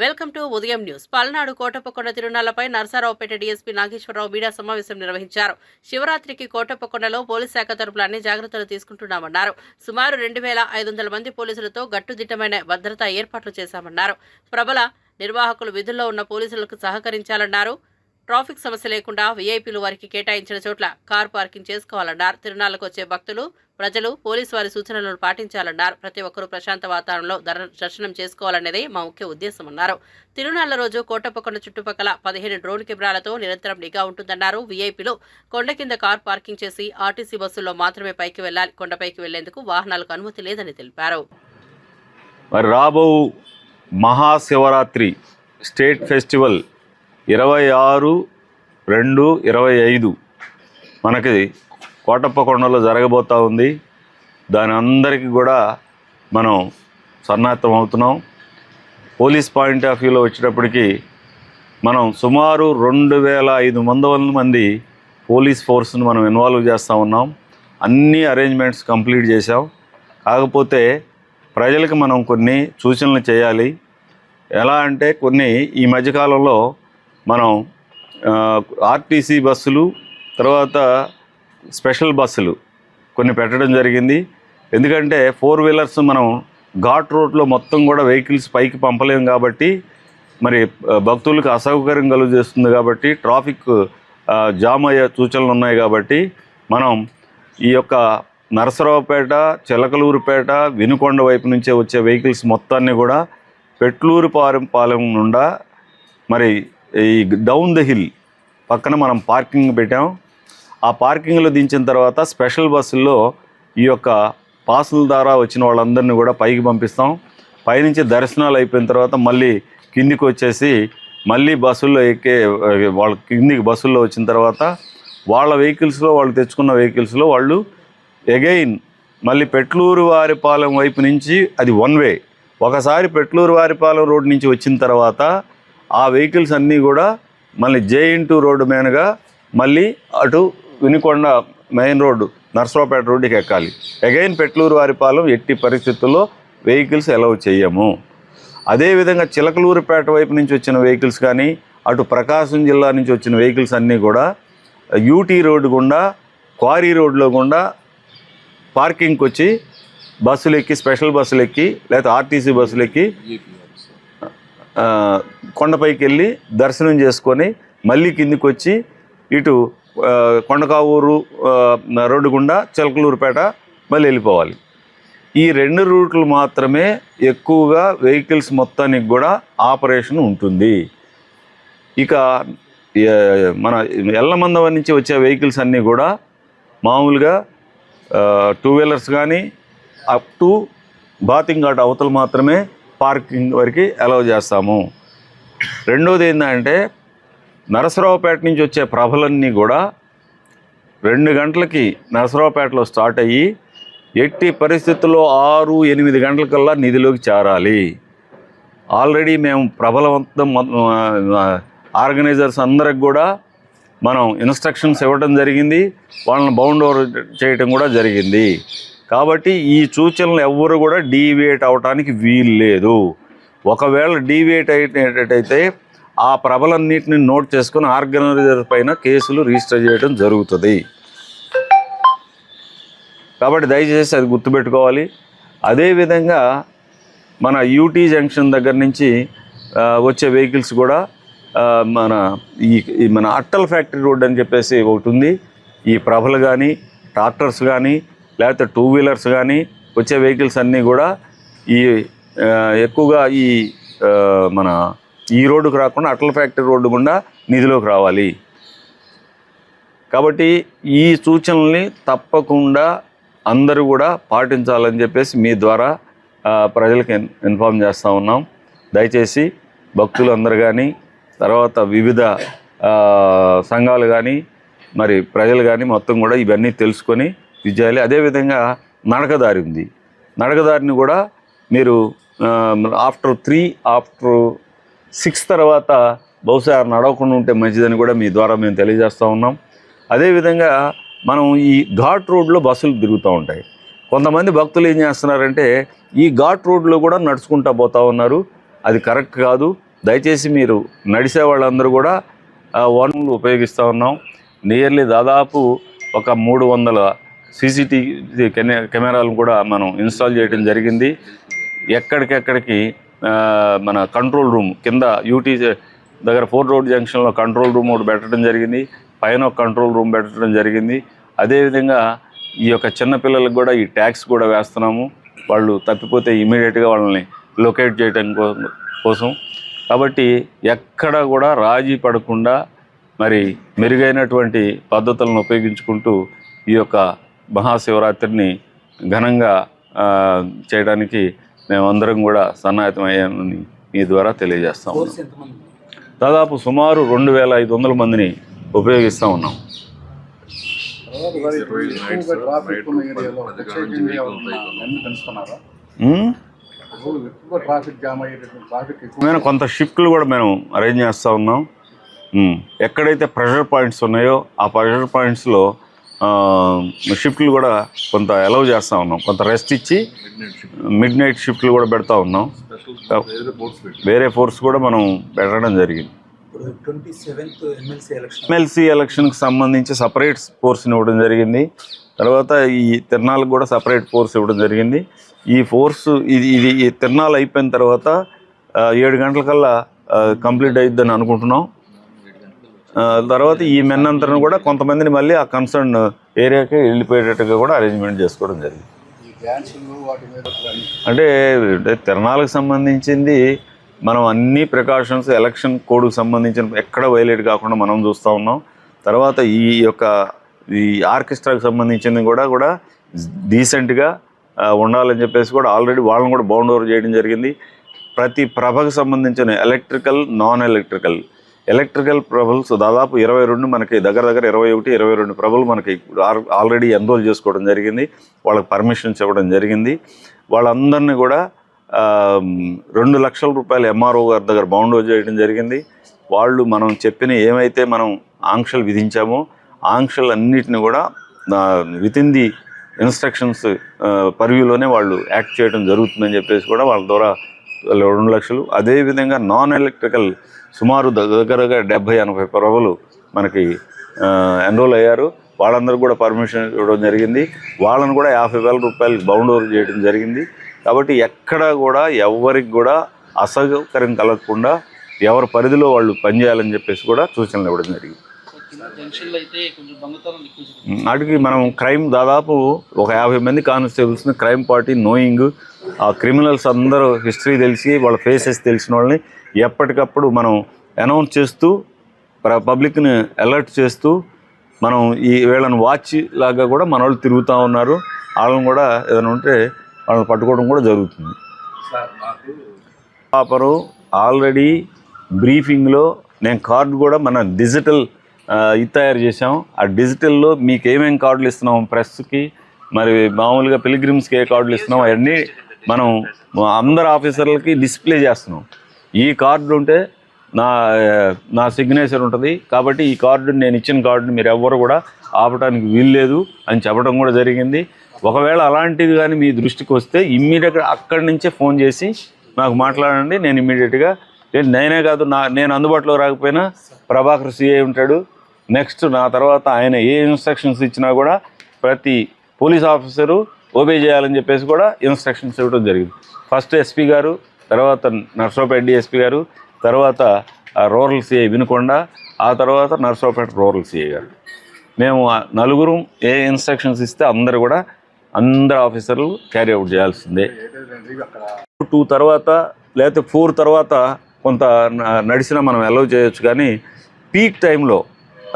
Welcome to Udayam news. Palnadu Kotappakonda తిరునాళ్ళపై Narasaraopet DSP Nageswararao media సమావేశం నిర్వహించారు. శివరాత్రికి కోటప్పకొండలో పోలీస్ శాఖ తరపున అన్ని జాగ్రత్తలు తీసుకుంటున్నామన్నారు. సుమారు రెండు వేల ఐదు వందల మంది పోలీసులతో గట్టుదిట్టమైన భద్రతా ఏర్పాట్లు చేశామన్నారు. ప్రబల నిర్వాహకులు విధుల్లో ఉన్న పోలీసులకు సహకరించాలన్నారు. ట్రాఫిక్ సమస్య లేకుండా వీఐపీలు వారికి కేటాయించిన చోట్ల కార్ పార్కింగ్ చేసుకోవాలన్నారు. తిరునాళ్ళకు వచ్చే భక్తులు ప్రజలు పోలీసు వారి సూచనలను పాటించాలన్నారు. ప్రతి ఒక్కరూ ప్రశాంత వాతావరణంలో దర్శనం చేసుకోవాలనేది మా ముఖ్య ఉద్దేశం అన్నారు. తిరునాళ్ళ రోజు కోటప్పకొండ చుట్టుపక్కల పదిహేను డ్రోన్ కెమెరాలతో నిరంతరం నిఘా ఉంటుందన్నారు. వీఐపీలు కొండ కింద కార్ పార్కింగ్ చేసి ఆర్టీసీ బస్సుల్లో మాత్రమే పైకి వెళ్ళాలి కొండపైకి వెళ్ళేందుకు వాహనాలకు అనుమతి లేదని తెలిపారు. మరి రాబో మహాశివరాత్రి స్టేట్ ఫెస్టివల్ ఇరవై ఆరు రెండు ఇరవై ఐదు మనకి కోటప్పకొండలో జరగబోతూ ఉంది. దాని అందరికీ కూడా మనం సన్నాహితం అవుతున్నాం. పోలీస్ పాయింట్ ఆఫ్ వ్యూలో వచ్చేటప్పటికి మనం సుమారు రెండు వేల ఐదు వందల మంది పోలీస్ ఫోర్స్ని మనం ఇన్వాల్వ్ చేస్తూ ఉన్నాం. అన్ని అరేంజ్మెంట్స్ కంప్లీట్ చేసాం కాకపోతే ప్రజలకు మనం కొన్ని సూచనలు చేయాలి. ఎలా అంటే కొన్ని ఈ మధ్యకాలంలో మనం ఆర్టీసీ బస్సులు తర్వాత స్పెషల్ బస్సులు కొన్ని పెట్టడం జరిగింది. ఎందుకంటే ఫోర్ వీలర్స్ మనం ఘాట్ రోడ్లో మొత్తం కూడా వెహికల్స్ పైకి పంపలేము కాబట్టి మరి భక్తులకు అసౌకర్యం కలుగు చేస్తుంది కాబట్టి ట్రాఫిక్ జామ్ అయ్యే సూచనలు ఉన్నాయి కాబట్టి మనం ఈ యొక్క నరసరావుపేట చిలకలూరుపేట వినుకొండ వైపు నుంచే వచ్చే వెహికల్స్ మొత్తాన్ని కూడా పెట్లూరు పాలెం పాలెం నుండా మరి ఈ డౌన్ ద హిల్ పక్కన మనం పార్కింగ్ పెట్టాం. ఆ పార్కింగ్లో దించిన తర్వాత స్పెషల్ బస్సుల్లో ఈ యొక్క పాసుల ద్వారా వచ్చిన వాళ్ళందరినీ కూడా పైకి పంపిస్తాం. పైనుంచి దర్శనాలు అయిపోయిన తర్వాత మళ్ళీ కిందికి వచ్చేసి మళ్ళీ బస్సుల్లో ఎక్కే వాళ్ళ కిందికి బస్సుల్లో వచ్చిన తర్వాత వాళ్ళ వెహికల్స్లో వాళ్ళు తెచ్చుకున్న వెహికల్స్లో వాళ్ళు ఎగైన్ మళ్ళీ పెట్లూరు వారిపాలెం వైపు నుంచి అది వన్ వే. ఒకసారి పెట్లూరు వారిపాలెం రోడ్ నుంచి వచ్చిన తర్వాత ఆ వెహికల్స్ అన్నీ కూడా మళ్ళీ జే ఇంటూ రోడ్డు మీదుగా మళ్ళీ అటు వినికొండ మెయిన్ రోడ్డు నర్సరావుపేట రోడ్డుకి ఎక్కాలి. అగైన్ పెట్లూరు వారిపాలెం ఎట్టి పరిస్థితుల్లో వెహికల్స్ అలౌ చేయము. అదేవిధంగా చిలకలూరుపేట వైపు నుంచి వచ్చిన వెహికల్స్ కానీ అటు ప్రకాశం జిల్లా నుంచి వచ్చిన వెహికల్స్ అన్నీ కూడా యూటీ రోడ్డు గుండా క్వారీ రోడ్లో గుండా పార్కింగ్కి వచ్చి బస్సులు ఎక్కి స్పెషల్ బస్సులు ఎక్కి లేకపోతే ఆర్టీసీ బస్సులు ఎక్కి కొండపైకి వెళ్ళి దర్శనం చేసుకొని మళ్ళీ కిందికి వచ్చి ఇటు కొండకావూరు రోడ్డు గుండా చిలకలూరుపేట మళ్ళీ వెళ్ళిపోవాలి. ఈ రెండు రూట్లు మాత్రమే ఎక్కువగా వెహికల్స్ మొత్తానికి కూడా ఆపరేషన్ ఉంటుంది. ఇక మన ఎల్లమందం నుంచి వచ్చే వెహికల్స్ అన్నీ కూడా మామూలుగా టూ వీలర్స్ కానీ అప్ టు బాతింగ్ ఘాట్ అవతల మాత్రమే పార్కింగ్ వరకు అలౌ చేస్తాము. రెండోది ఏంటంటే నరసరావుపేట నుంచి వచ్చే ప్రభలన్నీ కూడా రెండు గంటలకి నరసరావుపేటలో స్టార్ట్ అయ్యి ఎట్టి పరిస్థితుల్లో ఆరు ఎనిమిది గంటలకల్లా నిధిలోకి చేరాలి. ఆల్రెడీ మేము ప్రబలవంతం ఆర్గనైజర్స్ అందరికి కూడా మనం ఇన్స్ట్రక్షన్స్ ఇవ్వడం జరిగింది. వాళ్ళని బౌండ్ ఓవర్ చేయటం కూడా జరిగింది. కాబట్టి ఈ సూచనలు ఎవ్వరు కూడా డీవియేట్ అవడానికి వీలు లేదు ఒకవేళ డీవియేట్ అయ్యేటట్టయితే ఆ ప్రభలన్నింటిని నోట్ చేసుకుని ఆర్గనైజర్ పైన కేసులు రిజిస్టర్ చేయడం జరుగుతుంది. కాబట్టి దయచేసి అది గుర్తుపెట్టుకోవాలి. అదేవిధంగా మన యూటీ జంక్షన్ దగ్గర నుంచి వచ్చే వెహికల్స్ కూడా మన ఈ మన అట్టల్ ఫ్యాక్టరీ రోడ్ అని చెప్పేసి ఒకటి ఉంది ఈ ప్రభలు కానీ ట్రాక్టర్స్ కానీ లేకపోతే టూ వీలర్స్ కానీ వచ్చే వెహికల్స్ అన్నీ కూడా ఈ ఎక్కువగా ఈ మన ఈ రోడ్డుకు రాకుండా అటల్ ఫ్యాక్టరీ రోడ్డు గుండా నిధిలోకి రావాలి. కాబట్టి ఈ సూచనల్ని తప్పకుండా అందరూ కూడా పాటించాలని చెప్పేసి మీ ద్వారా ప్రజలకు ఇన్ఫామ్ చేస్తూ ఉన్నాం. దయచేసి భక్తులు అందరు కానీ తర్వాత వివిధ సంఘాలు కానీ మరి ప్రజలు కానీ మొత్తం కూడా ఇవన్నీ తెలుసుకొని ఇది చేయాలి అదేవిధంగా నడకదారి ఉంది. నడకదారిని కూడా మీరు ఆఫ్టర్ త్రీ ఆఫ్టర్ సిక్స్ తర్వాత బహుశా నడవకుండా ఉంటే మంచిదని కూడా మీ ద్వారా మేము తెలియజేస్తూ ఉన్నాం. అదేవిధంగా మనం ఈ ఘాట్ రోడ్లో బస్సులు తిరుగుతూ ఉంటాయి. కొంతమంది భక్తులు ఏం చేస్తున్నారంటే ఈ ఘాట్ రోడ్లో కూడా నడుచుకుంటూ పోతా ఉన్నారు. అది కరెక్ట్ కాదు. దయచేసి మీరు నడిచే వాళ్ళందరూ కూడా ఆ వనరులు ఉపయోగిస్తూ ఉన్నాం. నియర్లీ దాదాపు ఒక మూడు వందల సీసీటీవీ కెమెరాలను కూడా మనం ఇన్స్టాల్ చేయడం జరిగింది. ఎక్కడికెక్కడికి మన కంట్రోల్ రూమ్ కింద యూటీ దగ్గర ఫోర్ రోడ్ జంక్షన్లో కంట్రోల్ రూమ్ ఒకటి పెట్టడం జరిగింది. పైన ఒక కంట్రోల్ రూమ్ పెట్టడం జరిగింది. అదేవిధంగా ఈ యొక్క చిన్నపిల్లలకు కూడా ఈ ట్యాక్స్ కూడా వేస్తున్నాము. వాళ్ళు తప్పిపోతే ఇమీడియట్గా వాళ్ళని లొకేట్ చేయడం కో- కోసం. కాబట్టి ఎక్కడ కూడా రాజీ పడకుండా మరి మెరుగైనటువంటి పద్ధతులను ఉపయోగించుకుంటూ ఈ యొక్క మహాశివరాత్రిని ఘనంగా చేయడానికి మేమందరం కూడా సన్నాహితమయ్యామని మీ ద్వారా తెలియజేస్తా ఉన్నాం. దాదాపు సుమారు రెండు వేల ఐదు వందల మందిని ఉపయోగిస్తూ ఉన్నాం. మేము? కొంత షిఫ్ట్లు కూడా మేము అరేంజ్ చేస్తూ ఉన్నాం. ఎక్కడైతే ప్రెషర్ పాయింట్స్ ఉన్నాయో ఆ ప్రెషర్ పాయింట్స్లో షిఫ్ట్లు కూడా కొంత అలౌ చేస్తూ ఉన్నాం. కొంత రెస్ట్ ఇచ్చి మిడ్ నైట్ షిఫ్ట్లు కూడా పెడతా ఉన్నాం. వేరే ఫోర్స్ కూడా మనం పెట్టడం జరిగింది. ఎమ్మెల్సీ ఎలక్షన్కి సంబంధించి సపరేట్ ఫోర్స్ని ఇవ్వడం జరిగింది. తర్వాత ఈ తిరణాలకు కూడా సపరేట్ ఫోర్స్ ఇవ్వడం జరిగింది. ఈ ఫోర్స్ ఇది ఇది ఈ తిరణాలు అయిపోయిన తర్వాత ఏడు గంటలకల్లా కంప్లీట్ అయిద్దని అనుకుంటున్నాం. తర్వాత ఈ మెన్నంతరం కూడా కొంతమందిని మళ్ళీ ఆ కన్సర్న్ ఏరియాకి వెళ్ళిపోయేటట్టుగా కూడా అరేంజ్మెంట్ చేసుకోవడం జరిగింది. అంటే తిరణాలకు సంబంధించింది మనం అన్ని ప్రికాషన్స్ ఎలక్షన్ కోడ్కి సంబంధించిన ఎక్కడ వైలేట్ కాకుండా మనం చూస్తూ ఉన్నాం. తర్వాత ఈ యొక్క ఈ ఆర్కెస్ట్రాకి సంబంధించింది కూడా కూడా డీసెంట్గా ఉండాలని చెప్పేసి కూడా ఆల్రెడీ వాళ్ళని కూడా బౌండ్ ఓవర్ చేయడం జరిగింది. ప్రతి ప్రభకు సంబంధించిన electrical non electrical electrical problems దాదాపు ఇరవై రెండు మనకి దగ్గర దగ్గర ఇరవై ఒకటి ఇరవై రెండు ప్రభలు మనకి ఆల్రెడీ ఎన్రోల్ చేసుకోవడం జరిగింది. వాళ్ళకి పర్మిషన్స్ ఇవ్వడం జరిగింది. వాళ్ళందరినీ కూడా రెండు లక్షల రూపాయలు ఎంఆర్ఓ గారి దగ్గర బౌండ్ చేయడం జరిగింది. వాళ్ళు మనం చెప్పిన ఏమైతే మనం ఆంక్షలు విధించామో ఆంక్షలు అన్నిటిని కూడా విత్ ఇన్ ది ఇన్స్ట్రక్షన్స్ పర్వ్యూలోనే వాళ్ళు యాక్ట్ చేయడం జరుగుతుందని చెప్పేసి కూడా వాళ్ళ ద్వారా రెండు లక్షలు. అదేవిధంగా నాన్ ఎలక్ట్రికల్ సుమారు దగ్గరగా డెబ్భై ఎనభై ప్రభలు మనకి ఎన్రోల్ అయ్యారు. వాళ్ళందరూ కూడా పర్మిషన్ ఇవ్వడం జరిగింది. వాళ్ళని కూడా యాభై వేల రూపాయలు బౌండ్ ఓవర్ చేయడం జరిగింది. కాబట్టి ఎక్కడ కూడా ఎవరికి కూడా అసౌకర్యం కలగకుండా ఎవరి పరిధిలో వాళ్ళు పనిచేయాలని చెప్పేసి కూడా సూచనలు ఇవ్వడం జరిగింది. వాటికి మనం క్రైమ్ దాదాపు ఒక యాభై మంది కానిస్టేబుల్స్ని క్రైమ్ పార్టీ నోయింగ్ ఆ క్రిమినల్స్ అందరూ హిస్టరీ తెలిసి వాళ్ళ ఫేసెస్ తెలిసిన వాళ్ళని ఎప్పటికప్పుడు మనం అనౌన్స్ చేస్తూ పబ్లిక్ని అలర్ట్ చేస్తూ మనం ఈ వీళ్ళని వాచ్ లాగా కూడా మన వాళ్ళు తిరుగుతూ ఉన్నారు. వాళ్ళని కూడా ఏదైనా ఉంటే వాళ్ళని పట్టుకోవడం కూడా జరుగుతుంది. పాపరు ఆల్రెడీ బ్రీఫింగ్లో నేను కార్డు కూడా మన డిజిటల్ ఇది తయారు చేసాం ఆ డిజిటల్లో మీకు ఏమేమి కార్డులు ఇస్తున్నాం ప్రెస్కి మరి మామూలుగా పిలిగ్రిమ్స్కి ఏ కార్డులు ఇస్తున్నాం అవన్నీ మనం అందరు ఆఫీసర్లకి డిస్ప్లే చేస్తున్నాం. ఈ కార్డు ఉంటే నా నా సిగ్నేచర్ ఉంటుంది. కాబట్టి ఈ కార్డు నేను ఇచ్చిన కార్డుని మీరు ఎవ్వరు కూడా ఆపడానికి వీల్లేదు అని చెప్పడం కూడా జరిగింది. ఒకవేళ అలాంటిది కానీ మీ దృష్టికి వస్తే ఇమ్మీడియట్గా అక్కడి నుంచే ఫోన్ చేసి నాకు మాట్లాడండి. నేను ఇమ్మీడియట్గా నేను నేనే కాదు నా నేను అందుబాటులో రాకపోయినా ప్రభాకర్ సిఐ ఉంటాడు. నెక్స్ట్ నా తర్వాత ఆయన ఏ ఇన్స్ట్రక్షన్స్ ఇచ్చినా కూడా ప్రతి పోలీస్ ఆఫీసరు ఓబే చేయాలని చెప్పేసి కూడా ఇన్స్ట్రక్షన్స్ ఇవ్వడం జరిగింది. ఫస్ట్ ఎస్పీ గారు తర్వాత నర్సరావుపేట డిఎస్పీ గారు తర్వాత ఆ రూరల్ సిఐ వినుకొండ ఆ తర్వాత నర్సరావుపేట రూరల్ సిఐ గారు. మేము ఆ నలుగురు ఏ ఇన్స్ట్రక్షన్స్ ఇస్తే అందరు కూడా అందరు ఆఫీసర్లు క్యారీ అవుట్ చేయాల్సిందే. టూ తర్వాత లేకపోతే ఫోర్ తర్వాత కొంత నడిచినా మనం అలౌ చేయొచ్చు కానీ పీక్ టైంలో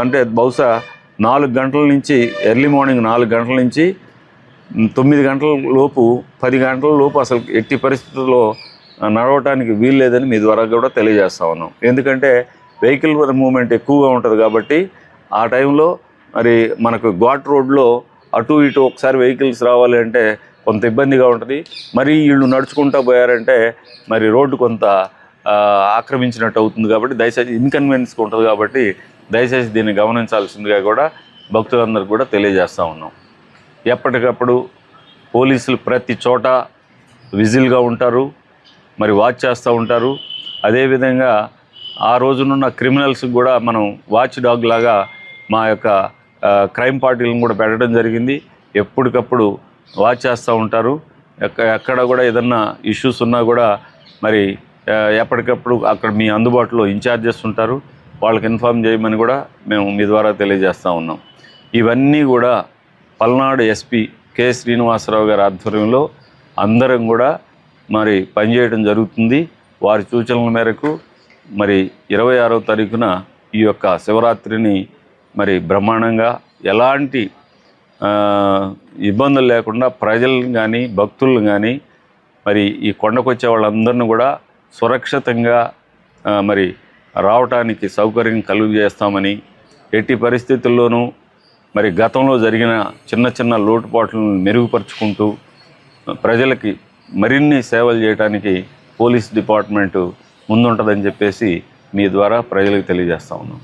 అంటే బహుశా నాలుగు గంటల నుంచి ఎర్లీ మార్నింగ్ నాలుగు గంటల నుంచి తొమ్మిది గంటల లోపు పది గంటల లోపు అసలు ఎట్టి పరిస్థితుల్లో నడవటానికి నడవటానికి వీల్లేదని మీ ద్వారా కూడా తెలియజేస్తా ఉన్నాం. ఎందుకంటే వెహికల్ మూవ్మెంట్ ఎక్కువగా ఉంటుంది కాబట్టి ఆ టైంలో మరి మనకు ఘాట్ రోడ్లో అటు ఇటు ఒకసారి వెహికల్స్ రావాలి అంటే కొంత ఇబ్బందిగా ఉంటుంది. మరి వీళ్ళు నడుచుకుంటూ పోయారంటే మరి రోడ్డు కొంత ఆక్రమించినట్టు అవుతుంది కాబట్టి దయచేసి ఇన్కన్వీనియన్స్గా ఉంటుంది కాబట్టి దయచేసి దీన్ని గమనించాల్సిందిగా కూడా భక్తులందరికీ కూడా తెలియజేస్తూ ఉన్నాం. ఎప్పటికప్పుడు పోలీసులు ప్రతి చోట విజిల్గా ఉంటారు మరి వాచ్ చేస్తూ ఉంటారు. అదేవిధంగా ఆ రోజునున్న క్రిమినల్స్కి కూడా మనం వాచ్ డాగ్ లాగా మా యొక్క క్రైమ్ పార్టీలను కూడా పెట్టడం జరిగింది. ఎప్పటికప్పుడు వాచ్ చేస్తూ ఉంటారు. ఎక్క ఎక్కడ కూడా ఏదన్నా ఇష్యూస్ ఉన్నా కూడా మరి ఎప్పటికప్పుడు అక్కడ మీ అందుబాటులో ఇన్ఛార్జెస్ ఉంటారు. వాళ్ళకి ఇన్ఫామ్ చేయమని కూడా మేము మీ ద్వారా తెలియజేస్తూ ఉన్నాం. ఇవన్నీ కూడా పల్నాడు ఎస్పీ కె శ్రీనివాసరావు గారి ఆధ్వర్యంలో అందరం కూడా మరి పనిచేయడం జరుగుతుంది. వారి సూచనల మేరకు మరి ఇరవై ఆరో తారీఖున ఈ యొక్క శివరాత్రిని మరి బ్రహ్మాండంగా ఎలాంటి ఇబ్బందులు లేకుండా ప్రజలను కానీ భక్తులను కానీ మరి ఈ కొండకొచ్చే వాళ్ళందరిని కూడా సురక్షితంగా మరి రావటానికి సౌకర్యం కలుగు చేస్తామని ఎట్టి పరిస్థితుల్లోనూ మరి గతంలో జరిగిన చిన్న చిన్న లోటుపాట్లను మెరుగుపరుచుకుంటూ ప్రజలకి మరిన్ని సేవలు చేయడానికి పోలీస్ డిపార్ట్మెంటు ముందుంటుందని చెప్పేసి మీ ద్వారా ప్రజలకు తెలియజేస్తా ఉన్నాం.